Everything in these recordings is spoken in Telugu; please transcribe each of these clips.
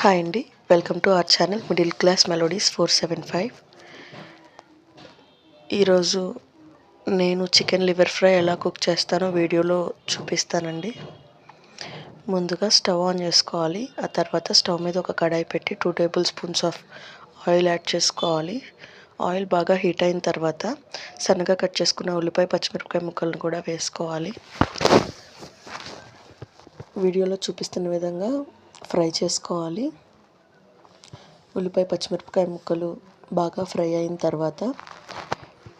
హాయ్ అండి. Welcome to our channel middle class melodies four seven five. ఈరోజు నేను చికెన్ లివర్ ఫ్రై ఎలా కుక్ చేస్తానో వీడియోలో చూపిస్తానండి. ముందుగా స్టవ్ ఆన్ చేసుకోవాలి. ఆ తర్వాత స్టవ్ మీద ఒక కడాయి పెట్టి two tablespoons of oil add చేసుకోవాలి. ఆయిల్ బాగా హీట్ అయిన తర్వాత సన్నగా కట్ చేసుకున్న ఉల్లిపాయ పచ్చిమిరపకాయ ముక్కలను కూడా వేసుకోవాలి. వీడియోలో చూపిస్తున్న విధంగా ఫ్రై చేసుకోవాలి. ఉల్లిపాయ పచ్చిమిరపకాయ ముక్కలు బాగా ఫ్రై అయిన తర్వాత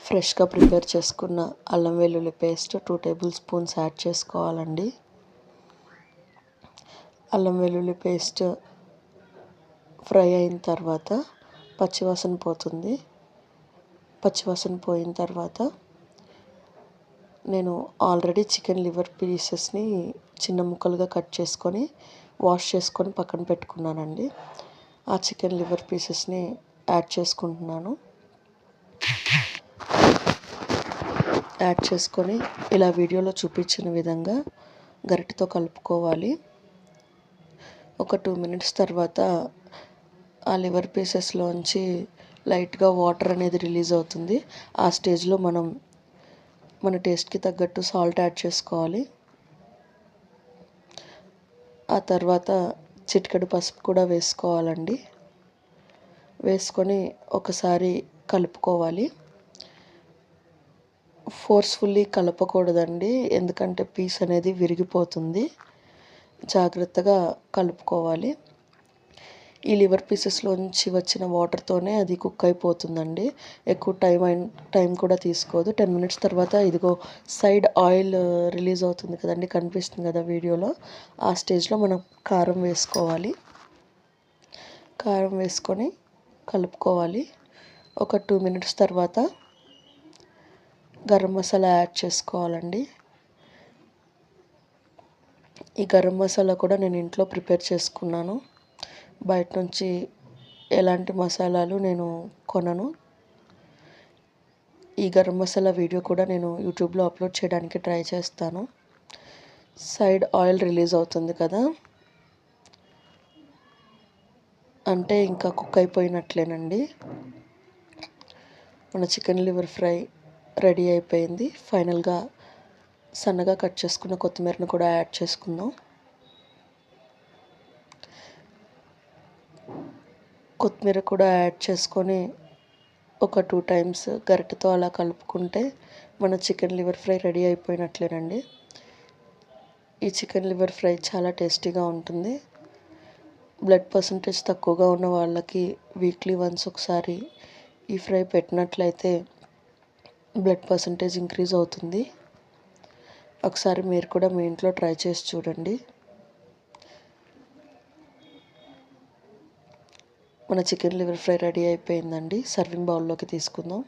ఫ్రెష్గా ప్రిపేర్ చేసుకున్న అల్లం వెల్లుల్లి paste two tablespoons add చేసుకోవాలండి. అల్లం వెల్లుల్లి పేస్ట్ ఫ్రై అయిన తర్వాత పచ్చివాసన పోతుంది. పచ్చివాసన పోయిన తర్వాత నేను ఆల్రెడీ చికెన్ లివర్ పీసెస్ని చిన్న ముక్కలుగా కట్ చేసుకొని వాష్ చేసుకొని పక్కన పెట్టుకున్నానండి. ఆ చికెన్ లివర్ పీసెస్ని యాడ్ చేసుకుంటున్నాను. యాడ్ చేసుకొని ఇలా వీడియోలో చూపించిన విధంగా గరిటతో కలుపుకోవాలి. ఒక టూ మినిట్స్ తర్వాత ఆ లివర్ పీసెస్లోంచి లైట్గా వాటర్ అనేది రిలీజ్ అవుతుంది. ఆ స్టేజ్లో మనం మన టేస్ట్కి తగ్గట్టు సాల్ట్ యాడ్ చేసుకోవాలి. ఆ తర్వాత చిటికెడు పసుపు కూడా వేసుకోవాలండి. వేసుకొని ఒకసారి కలుపుకోవాలి. ఫోర్స్ఫుల్లీ కలపకూడదండి. ఎందుకంటే పీస్ అనేది విరిగిపోతుంది. జాగ్రత్తగా కలుపుకోవాలి. ఈ లివర్ పీసెస్లోంచి వచ్చిన వాటర్తోనే అది కుక్ అయిపోతుందండి. ఎక్కువ టైం అయిన టైం కూడా తీసుకోదు. టెన్ మినిట్స్ తర్వాత ఇదిగో సైడ్ ఆయిల్ రిలీజ్ అవుతుంది కదండి కనిపిస్తుంది కదా వీడియోలో. ఆ స్టేజ్లో మనం కారం వేసుకోవాలి. కారం వేసుకొని కలుపుకోవాలి. ఒక టూ మినిట్స్ తర్వాత గరం మసాలా యాడ్ చేసుకోవాలండి. ఈ గరం మసాలా కూడా నేను ఇంట్లో ప్రిపేర్ చేసుకున్నాను. బయట నుంచి ఎలాంటి మసాలాలు నేను కొనను. ఈ గరం మసాలా వీడియో కూడా నేను యూట్యూబ్లో అప్లోడ్ చేయడానికి ట్రై చేస్తాను. సైడ్ ఆయిల్ రిలీజ్ అవుతుంది కదా. అంటే ఇంకా కుక్ అయిపోయినట్లేనండి. మన చికెన్ లివర్ ఫ్రై రెడీ అయిపోయింది. ఫైనల్గా సన్నగా కట్ చేసుకున్న కొత్తిమీరను కూడా యాడ్ చేసుకుందాం. కొత్తిమీర కూడా యాడ్ చేసుకొని ఒక టూ టైమ్స్ గరిటెతో అలా కలుపుకుంటే మన చికెన్ లివర్ ఫ్రై రెడీ అయిపోయినట్లేనండి. ఈ చికెన్ లివర్ ఫ్రై చాలా టేస్టీగా ఉంటుంది. బ్లడ్ పర్సంటేజ్ తక్కువగా ఉన్న వాళ్ళకి వీక్లీ వన్స్ ఒకసారి ఈ ఫ్రై పెట్టినట్లయితే బ్లడ్ పర్సంటేజ్ ఇంక్రీజ్ అవుతుంది. ఒకసారి మీరు కూడా మీ ఇంట్లో ట్రై చేసి చూడండి. మన చికెన్ లివర్ ఫ్రై రెడీ అయిపోయిందండి. సర్వింగ్ బౌల్లోకి తీసుకుందాం.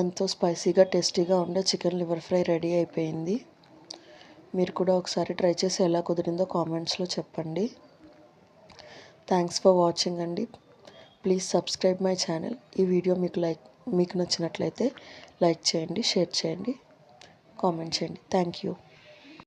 ఎంతో స్పైసీగా టేస్టీగా ఉండే చికెన్ లివర్ ఫ్రై రెడీ అయిపోయింది. మీరు కూడా ఒకసారి ట్రై చేసి ఎలా కుదిరిందో కామెంట్స్లో చెప్పండి. థ్యాంక్స్ ఫర్ వాచింగ్ అండి. ప్లీజ్ సబ్స్క్రైబ్ మై ఛానల్ ఈ వీడియో మీకు లైక్ మీకు నచ్చినట్లయితే లైక్ చేయండి షేర్ చేయండి కామెంట్ చేయండి. Thank you